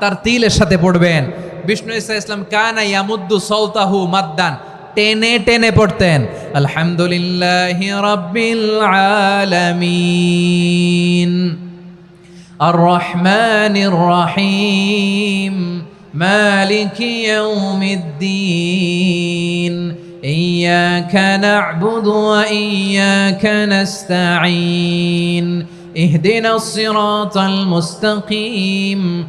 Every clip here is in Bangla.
তার তিলের সাথে পড়বেন বিষ্ণু ইসা ইসলাম কানা ইয়ামুদ্দু সৌতাহু মাদ্দান টেনে টেনে পড়তেন আলহামদুলিল্লাহ রাব্বিল আলামিন আর রহমানির রহিম مالك يوم الدين إياك نعبد وإياك نستعين اهدنا الصراط المستقيم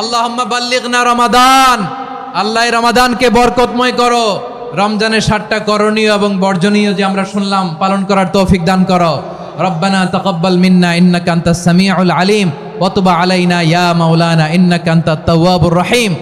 আল্লাহ বাল্লিগনা রমাদান। আল্লাহ রমাদানকে বরকতময় করো। রমজানের সাতটা করণীয় এবং বর্জনীয় যে আমরা শুনলাম, পালন করার তৌফিক দান করো। রব্বানা তকব্বাল মিন্না, ইন্নাকা আনতাস সামিউল আলিম। ওয়া তুব আলাইনা, ইয়া মাওলানা, ইন্নাকা আনতাত তাওয়াবুর রহিম।